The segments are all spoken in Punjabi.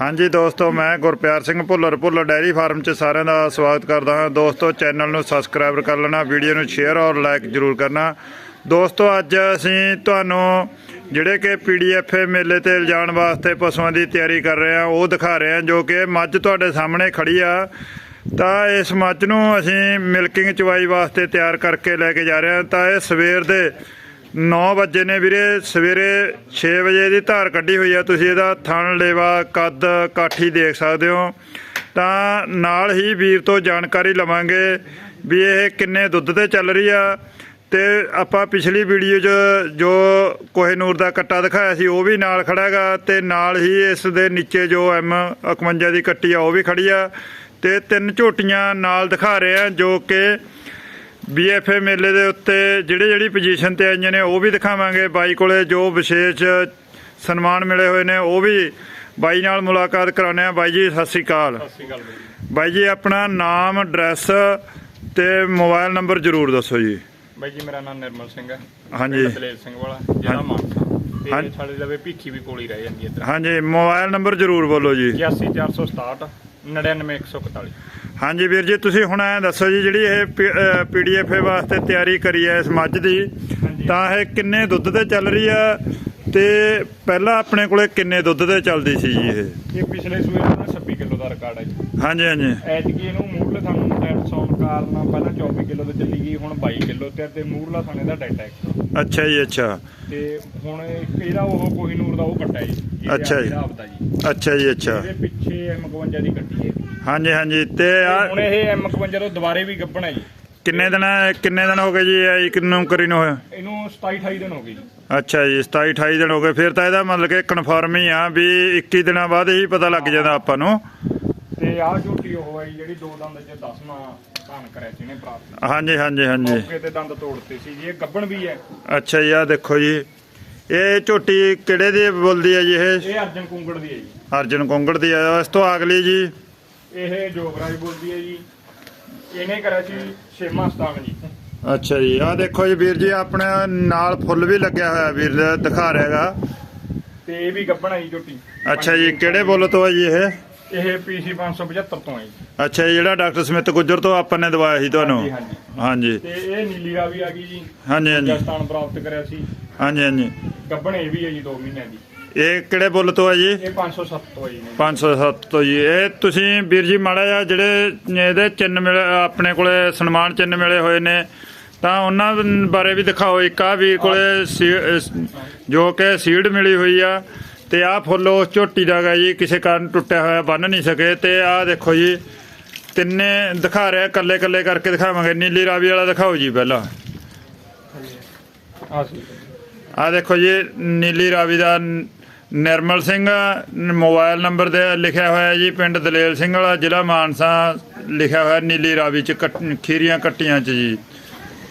ਹਾਂਜੀ ਦੋਸਤੋ, ਮੈਂ ਗੁਰਪਿਆਰ ਸਿੰਘ ਭੁੱਲਰ ਭੁੱਲਰ ਡੈਰੀ ਫਾਰਮ 'ਚ ਸਾਰਿਆਂ ਦਾ ਸਵਾਗਤ ਕਰਦਾ ਹਾਂ। ਦੋਸਤੋ, ਚੈਨਲ ਨੂੰ ਸਬਸਕ੍ਰਾਈਬ ਕਰ ਲੈਣਾ, ਵੀਡੀਓ ਨੂੰ ਸ਼ੇਅਰ ਔਰ ਲਾਈਕ ਜ਼ਰੂਰ ਕਰਨਾ। ਦੋਸਤੋ, ਅੱਜ ਅਸੀਂ ਤੁਹਾਨੂੰ ਜਿਹੜੇ ਕਿ ਪੀਡੀਐਫ ਮੇਲੇ ਤੇ ਲਿਜਾਣ ਵਾਸਤੇ ਪਸ਼ੂਆਂ ਦੀ ਤਿਆਰੀ ਕਰ ਰਹੇ ਹਾਂ, ਉਹ ਦਿਖਾ ਰਹੇ ਹਾਂ, ਜੋ ਕਿ ਮੱਝ ਤੁਹਾਡੇ ਸਾਹਮਣੇ ਖੜੀ ਆ। ਤਾਂ ਇਸ ਮੱਝ ਨੂੰ ਅਸੀਂ ਮਿਲਕਿੰਗ ਚਵਾਈ ਵਾਸਤੇ ਤਿਆਰ ਕਰਕੇ ਲੈ ਕੇ ਜਾ ਰਹੇ ਹਾਂ। ਤਾਂ ਇਹ ਸਵੇਰ ਦੇ 9 ਵਜੇ ਨੇ ਵੀਰੇ, ਸਵੇਰੇ 6 ਵਜੇ ਦੀ ਧਾਰ ਕੱਢੀ ਹੋਈ ਆ। ਤੁਸੀਂ ਇਹਦਾ ਥਣ, ਲੇਵਾ, ਕੱਦ, ਕਾਠੀ ਦੇਖ ਸਕਦੇ ਹੋ। ਤਾਂ ਨਾਲ ਹੀ ਵੀਰ ਤੋਂ ਜਾਣਕਾਰੀ ਲਵਾਂਗੇ ਵੀ ਇਹ ਕਿੰਨੇ ਦੁੱਧ ਤੇ ਚੱਲ ਰਹੀ ਆ। ਤੇ ਆਪਾਂ ਪਿਛਲੀ ਵੀਡੀਓ 'ਚ ਜੋ ਕੋਹੇਨੂਰ ਦਾ ਕੱਟਾ ਦਿਖਾਇਆ ਸੀ, ਉਹ ਵੀ ਨਾਲ ਖੜਾਗਾ ਤੇ ਨਾਲ ਹੀ ਇਸ ਦੇ ਨੀਚੇ ਜੋ ਐਮ 51 ਦੀ ਕੱਟੀ ਆ, ਉਹ ਵੀ ਖੜੀ ਆ। ਤੇ ਤਿੰਨ ਝੋਟੀਆਂ ਨਾਲ ਦਿਖਾ ਰਹੇ ਆ, ਜੋ ਕਿ ਬੀਐਫਏ ਮੇਲੇ ਦੇ ਉੱਤੇ ਜਿਹੜੇ ਜਿਹੜੀ ਪੋਜੀਸ਼ਨ ਤੇ ਆਈਆਂ ਨੇ ਉਹ ਵੀ ਦਿਖਾਵਾਂਗੇ। ਬਾਈ ਕੋਲੇ ਜੋ ਵਿਸ਼ੇਸ਼ ਸਨਮਾਨ ਮਿਲੇ ਹੋਏ ਨੇ ਉਹ ਵੀ ਬਾਈ ਨਾਲ ਮੁਲਾਕਾਤ ਕਰਾਉਂਦੇ ਆ ਬਾਈ ਜੀ ਸਤਿ ਸ੍ਰੀ ਅਕਾਲ। ਬਾਈ ਜੀ। ਆਪਣਾ ਨਾਮ ਐਡਰੈਸ ਤੇ ਮੋਬਾਈਲ ਨੰਬਰ ਜ਼ਰੂਰ ਦੱਸੋ ਜੀ। ਬਾਈ ਜੀ ਮੇਰਾ ਨਾਮ ਨਿਰਮਲ ਸਿੰਘ ਹੈ। ਹਾਂਜੀ। ਦਲੇਰ ਸਿੰਘ ਵਾਲਾ ਜ਼ਿਲ੍ਹਾ ਮਾਨਸਾ। ਹਾਂਜੀ। ਤੇ ਸਾਡੇ ਲਵੇ ਭੀਖੀ ਵੀ ਕੋਲ ਹੀ ਰਹਿ ਜਾਂਦੀ ਹੈ ਹਾਂਜੀ ਮੋਬਾਈਲ ਨੰਬਰ ਜ਼ਰੂਰ ਬੋਲੋ ਜੀ। 81467 99141 ਹਾਂਜੀ ਵੀਰ ਜੀ ਤੁਸੀਂ ਹੁਣ ਐ ਦੱਸੋ ਜੀ ਜਿਹੜੀ ਇਹ ਪੀਡੀਐਫ ਵਾਸਤੇ ਤਿਆਰੀ ਕਰੀ ਹੈ ਇਸ ਮੱਝ ਦੀ ਤਾਂ ਇਹ ਕਿੰਨੇ ਦੁੱਧ ਤੇ ਚੱਲ ਰਹੀ ਆ ਤੇ ਪਹਿਲਾਂ ਆਪਣੇ ਕੋਲੇ ਕਿੰਨੇ ਦੁੱਧ ਤੇ ਚੱਲਦੀ ਸੀ ਜੀ ਇਹ? ਇਹ ਪਿਛਲੇ ਸੂਏ ਦਾ 26 ਕਿਲੋ ਦਾ ਰਿਕਾਰਡ ਹੈ ਜੀ। ਹਾਂਜੀ ਹਾਂਜੀ। ਐਤਕੀ ਇਹਨੂੰ ਮੂਰਲੇ ਸਾਨੂੰ ਟੈਟ ਸੌਣ ਕਾਰਨ ਪਹਿਲਾਂ 24 ਕਿਲੋ ਤੇ ਚੱਲੀ ਗਈ ਹੁਣ 22 ਕਿਲੋ ਤੇ ਤੇ ਮੂਰਲਾ ਥਾਣੇ ਦਾ ਡੈਟ ਹੈ ਅੱਛਾ ਜੀ ਅੱਛਾ। ਤੇ ਹੁਣ ਇਹਦਾ ਉਹ ਕੋਹੀਨੂਰ ਦਾ ਉਹ ਕੱਟਾ ਜੀ। ਅੱਛਾ ਜੀ। ਅੱਛਾ ਜੀ ਅੱਛਾ। ਇਹਦੇ ਪਿੱਛੇ M51 ਦੀ ਕੱਟੀ ਹੈ। ਹਾਂਜੀ ਹਾਂਜੀ। ਤੇ ਹੁਣ ਇਹ M51 ਤੋਂ ਦੁਬਾਰੇ ਵੀ ਗੱਭਣ ਹੈ ਜੀ। ਕਿੰਨੇ ਦਿਨ ਕਿੰਨੇ ਦਿਨ ਹੋ ਗਏ ਜੀ ਇਹ ਇੱਕ ਨੂੰ ਕਰੀ ਨੂੰ ਹੋਇਆ? ਇਹਨੂੰ 27 28 ਦਿਨ ਹੋ ਗਏ ਜੀ। ਅੱਛਾ ਜੀ 27 28 ਦਿਨ ਹੋ ਗਏ। ਫਿਰ ਤਾਂ ਇਹਦਾ ਮਤਲਬ ਕਿ ਕਨਫਰਮ ਹੀ ਆ ਵੀ 21 ਦਿਨਾਂ ਬਾਅਦ ਹੀ ਪਤਾ ਲੱਗ ਜਾਂਦਾ ਆਪਾਂ ਨੂੰ। ਤੇ ਆਹ ਝੋਟੀ ਉਹ ਹੈ ਜੀ ਜਿਹੜੀ ਦੋ ਦੰਦ ਚ 10ਵਾਂ ਧਾਨ ਕਰਿਆ ਸੀ ਨੇ ਪ੍ਰਾਪਤ ਹਾਂਜੀ ਹਾਂਜੀ ਹਾਂਜੀ। ਮੌਕੇ ਤੇ ਦੰਦ ਤੋੜਤੇ ਸੀ ਜੀ ਇਹ ਗੱਬਣ ਵੀ ਹੈ। ਅੱਛਾ ਜੀ ਆ ਦੇਖੋ ਜੀ। ਇਹ ਝੋਟੀ ਕਿਹੜੇ ਦੀ ਬੋਲਦੀ ਹੈ ਜੀ ਇਹ? ਇਹ ਅਰਜਨ ਕੁੰਗੜ ਦੀ ਹੈ ਜੀ। ਅਰਜਨ ਕੋਂਗੜ ਦੀ ਆ। ਇਸ ਤੋਂ ਅਗਲੀ ਜੀ। ਇਹ ਜੋਗਰਾਜ ਬੋਲਦੀ ਹੈ ਜੀ। ਇਹਨੇ ਕਰਿਆ ਸੀ ਛੇਵਾਂ ਸਥਾਨ ਜੀ। ਅੱਛਾ ਜੀ ਆ ਦੇਖੋ ਜੀ ਵੀਰ ਜੀ ਆਪਣੇ ਨਾਲ ਫੁੱਲ ਵੀ ਲੱਗਿਆ ਹੋਇਆ ਵੀਰ ਦਿਖਾ ਰਿਹਾਗਾ ਤੇ ਇਹ ਵੀ ਗੱਬਣ ਜੀ ਝੋਟੀ। ਅੱਛਾ ਜੀ ਕਿਹੜੇ ਬੁੱਲ ਤੋਂ ਹੈ ਜੀ ਇਹ? ਇਹ ਪੀਸੀ 575 ਤੋਂ ਹੈ ਜੀ। ਅੱਛਾ ਜੀ ਜਿਹੜਾ ਡਾਕਟਰ ਸਮਿਤ ਗੁੱਜਰ ਤੋਂ ਆਪਾਂ ਨੇ ਦਵਾਇਆ ਸੀ ਤੁਹਾਨੂੰ? ਹਾਂਜੀ, ਤੇ ਇਹ ਨੀਲੀ ਰਾਵੀ ਆ ਗਈ ਜੀ। ਹਾਂਜੀ ਹਾਂਜੀ। ਦੂਜਾ ਸਥਾਨ ਪ੍ਰਾਪਤ ਕਰਿਆ ਸੀ। ਹਾਂਜੀ ਹਾਂਜੀ। ਗੱਬਣ ਇਹ ਵੀ ਹੈ ਜੀ 2 ਮਹੀਨਿਆਂ ਦੀ। ਇਹ ਕਿਹੜੇ ਬੁੱਲ ਤੋਂ ਹੈ ਜੀ? ਇਹ 507 ਤੋਂ ਹੈ ਜੀ। ਨੇ 507 ਤੋਂ ਜੀ। ਇਹ ਤੁਸੀਂ ਵੀਰ ਜੀ ਮਾੜਾ ਜਿਹਾ ਜਿਹੜੇ ਇਹਦੇ ਚਿੰਨ ਮਿਲੇ ਆਪਣੇ ਕੋਲੇ ਸਨਮਾਨ ਚਿੰਨ ਮਿਲੇ ਹੋਏ ਨੇ ਤਾਂ ਉਹਨਾਂ ਬਾਰੇ ਵੀ ਦਿਖਾਓ। ਇੱਕ ਆ ਵੀਰ ਕੋਲੇ ਜੋ ਕਿ ਸੀਡ ਮਿਲੀ ਹੋਈ ਆ ਤੇ ਆਹ ਫੁੱਲ ਉਸ ਝੋਟੀ ਦਾ ਗਾ ਜੀ ਕਿਸੇ ਕਾਰਨ ਟੁੱਟਿਆ ਹੋਇਆ ਬੰਨ ਨਹੀਂ ਸਕੇ। ਤੇ ਆਹ ਦੇਖੋ ਜੀ ਤਿੰਨੇ ਦਿਖਾ ਰਿਹਾ ਕੱਲੇ ਕੱਲੇ ਕਰਕੇ ਦਿਖਾਵਾਂਗੇ। ਨੀਲੀ ਰਾਵੀ ਵਾਲਾ ਦਿਖਾਓ ਜੀ ਪਹਿਲਾਂ। ਆ ਸੀ। ਆ ਦੇਖੋ ਜੀ ਨੀਲੀ ਰਾਵੀ ਦਾ ਨਿਰਮਲ ਸਿੰਘ ਮੋਬਾਈਲ ਨੰਬਰ ਤੇ ਲਿਖਿਆ ਹੋਇਆ ਜੀ ਪਿੰਡ ਦਲੇਲ ਸਿੰਘ ਵਾਲਾ ਜ਼ਿਲ੍ਹਾ ਮਾਨਸਾ ਲਿਖਿਆ ਹੋਇਆ ਨੀਲੀ ਰਾਵੀ ਚ ਖੀਰੀਆਂ ਕੱਟੀਆਂ ਚ ਜੀ।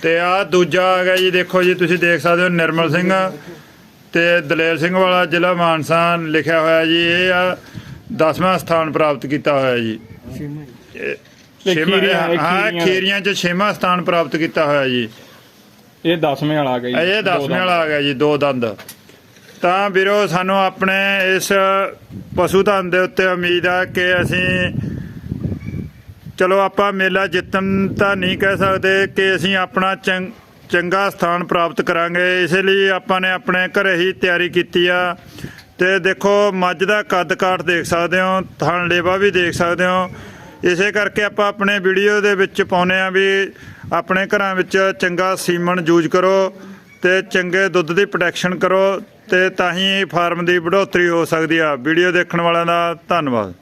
ਤੇ ਆ ਦੂਜਾ ਆ ਗਿਆ ਜੀ ਦੇਖੋ ਜੀ ਤੁਸੀਂ ਦੇਖ ਸਕਦੇ ਹੋ ਨਿਰਮਲ ਸਿੰਘ ਤੇ ਦਲੇਲ ਸਿੰਘ ਵਾਲਾ ਜ਼ਿਲ੍ਹਾ ਮਾਨਸਾ ਲਿਖਿਆ ਹੋਇਆ ਜੀ ਇਹ ਆ 10ਵਾਂ ਸਥਾਨ ਪ੍ਰਾਪਤ ਕੀਤਾ ਹੋਇਆ ਜੀ। ਹਾਂ ਖੀਰੀਆਂ- ਚ 6ਵਾਂ ਸਥਾਨ ਪ੍ਰਾਪਤ ਕੀਤਾ ਹੋਇਆ ਜੀ। ਇਹ 10ਵੇਂ ਵਾਲਾ ਆ ਗਿਆ ਜੀ ਇਹ ਦੋ 10ਵੇਂ ਦੰਦ। ਵਾਲਾ ਆ ਗਿਆ ਜੀ ਦੋ ਦੰਦ। ਤਾਂ ਵੀਰੋ ਸਾਨੂੰ ਆਪਣੇ ਇਸ ਪਸ਼ੂ ਧਨ ਦੇ ਉੱਤੇ ਉਮੀਦ ਆ ਕਿ ਅਸੀਂ ਚਲੋ ਆਪਾਂ ਮੇਲਾ ਜਿੱਤਣ ਤਾਂ ਨਹੀਂ ਕਹਿ ਸਕਦੇ ਕਿ ਅਸੀਂ ਆਪਣਾ ਚੰਗ- ਚੰਗਾ ਸਥਾਨ ਪ੍ਰਾਪਤ ਕਰਾਂਗੇ। ਇਸ ਲਈ ਆਪਾਂ ਨੇ ਆਪਣੇ ਘਰੇ ਹੀ ਤਿਆਰੀ ਕੀਤੀ ਆ। ਤੇ ਦੇਖੋ, ਮੱਝ ਦਾ ਕੱਦ ਕਾਠ ਦੇਖ ਸਕਦੇ ਹੋ ਥਣ ਲੇਵਾ ਵੀ ਦੇਖ ਸਕਦੇ ਹੋ। ਇਸੇ ਕਰਕੇ ਆਪਾਂ ਆਪਣੇ ਵੀਡੀਓ ਦੇ ਵਿੱਚ ਪਾਉਨੇ ਆ ਵੀ ਆਪਣੇ ਘਰਾਂ ਵਿੱਚ ਚੰਗਾ ਸੀਮਨ ਯੂਜ਼ ਕਰੋ ਤੇ ਚੰਗੇ ਦੁੱਧ ਦੀ ਪ੍ਰੋਟੈਕਸ਼ਨ ਕਰੋ। ਤੇ ਤਾਂ ਹੀ ਫਾਰਮ ਦੀ ਵਧੋਤਰੀ ਹੋ ਸਕਦੀ ਆ। ਵੀਡੀਓ ਦੇਖਣ ਵਾਲਿਆਂ ਦਾ ਧੰਨਵਾਦ।